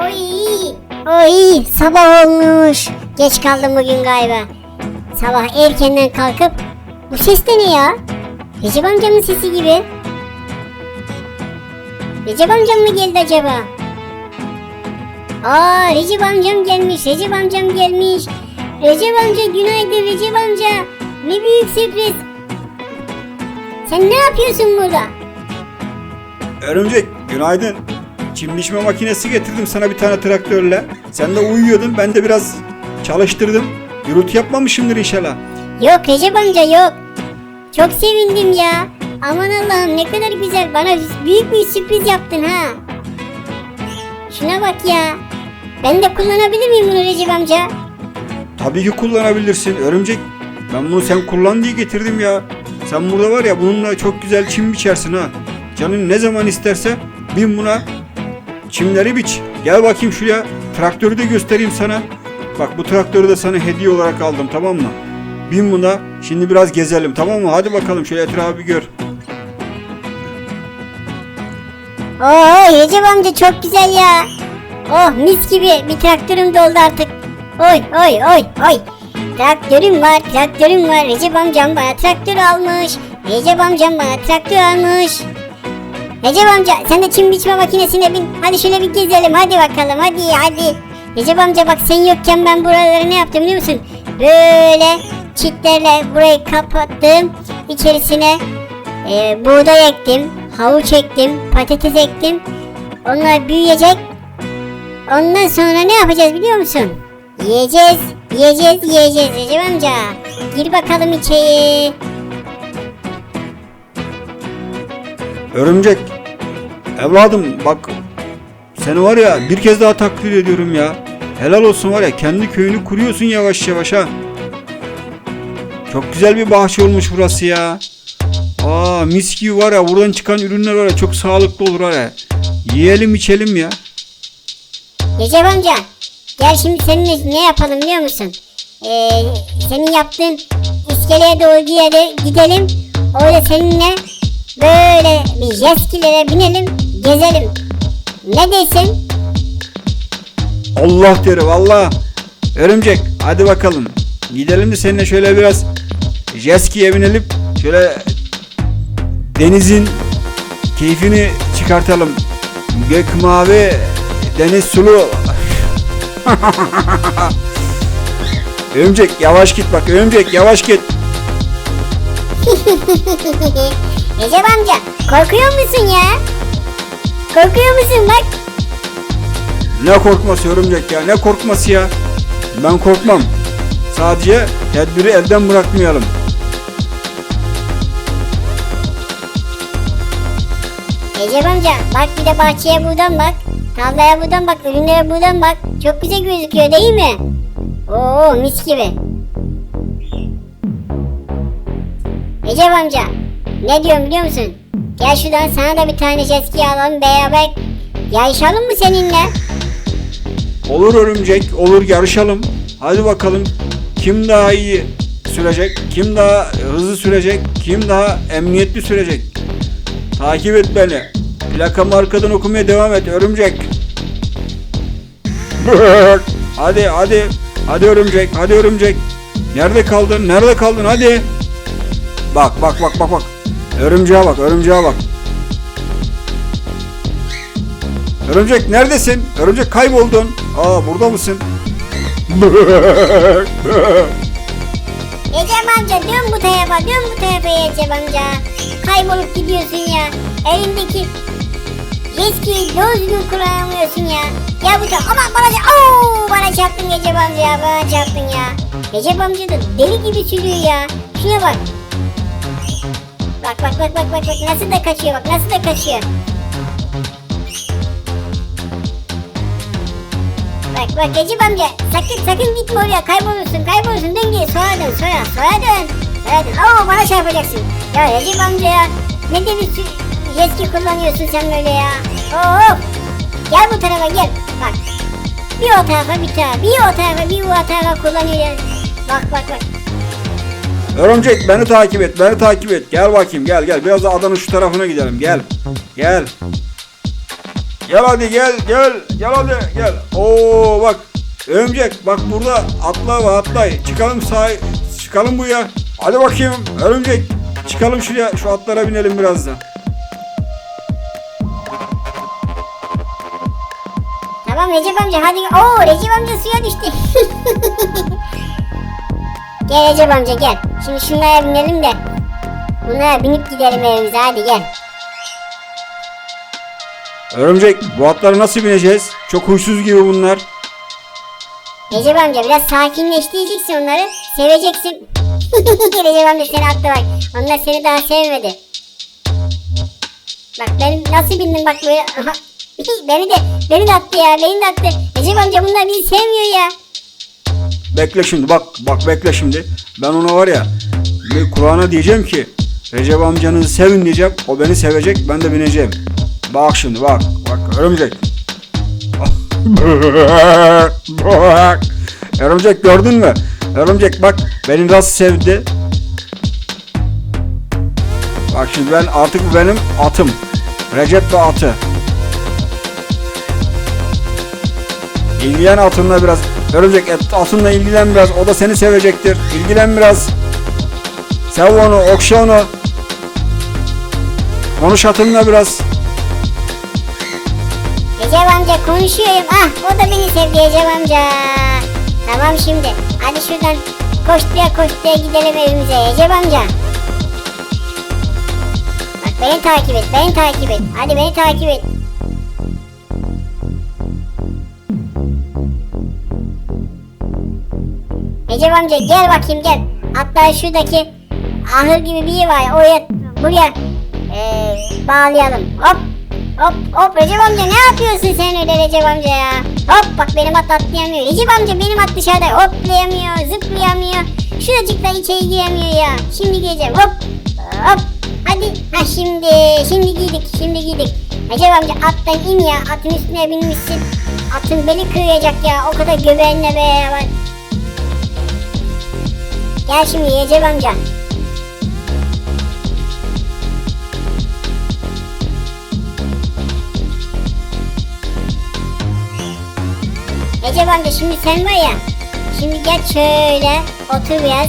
Oy, oy sabah olmuş. Geç kaldım bugün galiba. Sabah erkenden kalkıp bu ses de ne ya? Recep amcamın sesi gibi. Recep amcam mı geldi acaba? Aa Recep amcam gelmiş, Recep amcam gelmiş. Recep amca günaydın Recep amca. Ne büyük sürpriz. Sen ne yapıyorsun burada? Örümcek günaydın. Çim biçme makinesi getirdim sana bir tane traktörle. Sen de uyuyordun ben de biraz çalıştırdım. Gürültü yapmamışımdır inşallah. Yok Recep amca yok. Çok sevindim ya. Aman Allah'ım ne kadar güzel. Bana büyük bir sürpriz yaptın ha. Şuna bak ya. Ben de kullanabilir miyim bunu Recep amca? Tabii ki kullanabilirsin örümcek. Ben bunu sen kullan diye getirdim ya. Sen burada var ya bununla çok güzel çim biçersin ha. Canın ne zaman isterse bin buna çimleri biç. Gel bakayım şuraya traktörü de göstereyim sana. Bak bu traktörü de sana hediye olarak aldım tamam mı? Bin buna. Şimdi biraz gezelim tamam mı? Hadi bakalım şöyle etrafı bir gör. Oo Recep amca çok güzel ya. Oh mis gibi bir traktörüm doldu artık. Oy oy oy oy. Traktörüm var traktörüm var. Recep amcam bana traktör almış. Recep amcam bana traktör almış. Recep amca sen de çim biçme makinesine bin. Hadi şöyle bir gezelim hadi bakalım hadi hadi. Recep amca bak sen yokken ben buraları ne yaptım biliyor musun? Böyle çitlerle burayı kapattım. İçerisine e, buğday ektim, havuç ektim, patates ektim. Onlar büyüyecek. Ondan sonra ne yapacağız biliyor musun? Yiyeceğiz, yiyeceğiz, yiyeceğiz Recep amca. Gir bakalım içeri. Örümcek. Evladım bak seni var ya bir kez daha takdir ediyorum ya. Helal olsun var ya kendi köyünü kuruyorsun yavaş yavaş ha. Çok güzel bir bahçe olmuş burası ya. Aa mis gibi var ya buradan çıkan ürünler var ya çok sağlıklı olur var ya. Yiyelim içelim ya. Recep amca gel şimdi seninle ne yapalım biliyor musun? Ee, senin yaptığın iskeleye doğru gidelim, gidelim. Orada seninle böyle bir jet skilere binelim, gezelim. Ne dersin? Allah derim Allah. Örümcek hadi bakalım. Gidelim de seninle şöyle biraz jeskiye binelim. Şöyle denizin keyfini çıkartalım. Gök mavi, deniz sulu. örümcek yavaş git bak örümcek yavaş git. Recep amca korkuyor musun ya? Korkuyor musun bak? Ne korkması örümcek ya ne korkması ya. Ben korkmam. Sadece tedbiri elden bırakmayalım. Recep amca bak bir de bahçeye buradan bak. Tarlaya buradan bak, ürünlere buradan bak. Çok güzel gözüküyor değil mi? Oo mis gibi. Recep amca ne diyorum biliyor musun? Gel şuradan sana da bir tane jet ski alalım beraber yarışalım mı seninle? Olur örümcek, olur yarışalım. Hadi bakalım kim daha iyi sürecek, kim daha hızlı sürecek, kim daha emniyetli sürecek. Takip et beni. Plakamı arkadan okumaya devam et örümcek. hadi hadi. Hadi örümcek, hadi örümcek. Nerede kaldın? Nerede kaldın? Hadi. Bak bak bak bak bak. Örümceğe bak, örümceğe bak. Örümcek neredesin? Örümcek kayboldun. Aa burada mısın? Recep amca dön bu tarafa dön bu tarafa Recep amca. Kaybolup gidiyorsun ya. Elindeki doğru düzgün kullanamıyorsun ya. Ya bu tarafa aman bana çarp- Oo, bana çarptın Recep amca ya bana çarptın ya. Recep amca da deli gibi sürüyor ya. Şuna bak. Bak bak bak bak bak nasıl da kaçıyor bak nasıl da kaçıyor. Bak bak Recep amca sakın sakın gitme oraya kaybolursun kaybolursun dön geri sola dön sola sola dön. Sola dön. Oo bana çarpacaksın. Ya Recep amca ya ne demiş yeski kullanıyorsun sen böyle ya. Oo gel bu tarafa gel bak. Bir o tarafa bir tarafa bir o tarafa bir o tarafa kullanıyor. Bak bak bak. Örümcek beni takip et, beni takip et. Gel bakayım, gel gel. Biraz da adanın şu tarafına gidelim. Gel. Gel. Gel hadi gel gel gel hadi gel. Oo bak örümcek bak burada atla ve atlay. Çıkalım sağ çıkalım buraya. Hadi bakayım örümcek. Çıkalım şuraya şu atlara binelim biraz da. Tamam Recep amca hadi. Oo Recep amca suya düştü. gel Recep amca gel. Şimdi şunlara binelim de. Bunlara binip gidelim evimize hadi gel. Örümcek bu atlara nasıl bineceğiz? Çok huysuz gibi bunlar. Recep amca biraz sakinleştireceksin onları. Seveceksin. Recep amca seni attı bak. Onlar seni daha sevmedi. Bak ben nasıl bindim bak böyle. Beni de beni de attı ya beni de attı. Recep amca bunlar bizi sevmiyor ya. Bekle şimdi bak bak bekle şimdi. Ben ona var ya bir kulağına diyeceğim ki Recep amcanızı sevin diyeceğim. O beni sevecek ben de bineceğim. Bak şimdi bak bak örümcek. bak. Örümcek gördün mü? Örümcek bak beni nasıl sevdi. Bak şimdi ben artık benim atım. Recep ve atı. İlgilen atınla biraz. Örümcek et, atınla ilgilen biraz. O da seni sevecektir. İlgilen biraz. Sev onu, okşa onu. Konuş atınla biraz. Recep amca konuşuyorum. Ah o da beni sevdi Recep amca. Tamam şimdi. Hadi şuradan koştuya koştuya gidelim evimize Recep amca. Bak beni takip et, beni takip et. Hadi beni takip et. Recep amca gel bakayım gel. Hatta şuradaki ahır gibi bir yer var. Oraya buraya eee, bağlayalım. Hop hop hop Recep amca ne yapıyorsun sen öyle Recep amca ya? Hop bak benim at atlayamıyor. Recep amca benim at dışarıda hoplayamıyor, zıplayamıyor. Şuracıkta içeri giremiyor ya. Şimdi gireceğim hop hop. Hadi ha şimdi şimdi giydik şimdi giydik. Recep amca attan in ya atın üstüne binmişsin. Atın beli kıracak ya o kadar göbeğinle beraber. Gel şimdi Recep amca. Recep amca şimdi sen var ya. Şimdi gel şöyle otur biraz.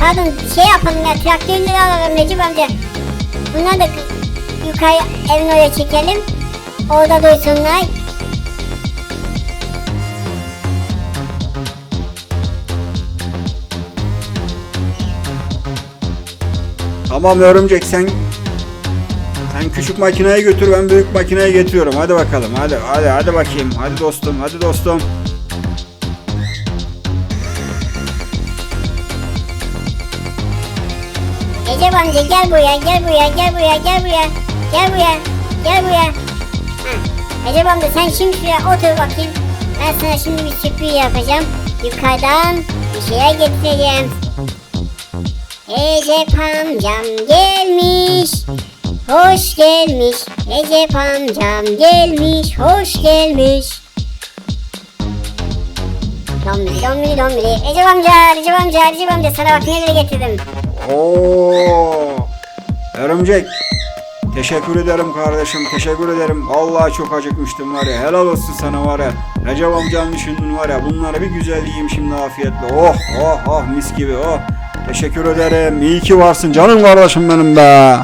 Pardon şey yapalım ya traktörleri alalım Recep amca. Bunları da yukarı evin oraya çekelim. Orada duysunlar. Tamam örümcek sen sen küçük makineyi götür ben büyük makineyi getiriyorum. Hadi bakalım. Hadi hadi hadi bakayım. Hadi dostum. Hadi dostum. Recep amca gel buraya, gel buraya, gel buraya, gel buraya, gel buraya, gel buraya. Heh. Recep amca sen şimdi şuraya otur bakayım. Ben sana şimdi bir sürpriz yapacağım. Yukarıdan bir şeyler getireceğim. Recep amcam gelmiş. Hoş gelmiş. Recep amcam gelmiş. Hoş gelmiş. Dombili dombili dombili. Recep amca, Recep amca, Recep amca sana bak neleri getirdim. Oo! Örümcek. Teşekkür ederim kardeşim. Teşekkür ederim. Vallahi çok acıkmıştım var ya. Helal olsun sana var ya. Recep amcanın düşündün var ya. Bunları bir güzel yiyeyim şimdi afiyetle. Oh oh oh mis gibi oh. Teşekkür ederim. İyi ki varsın canım kardeşim benim be.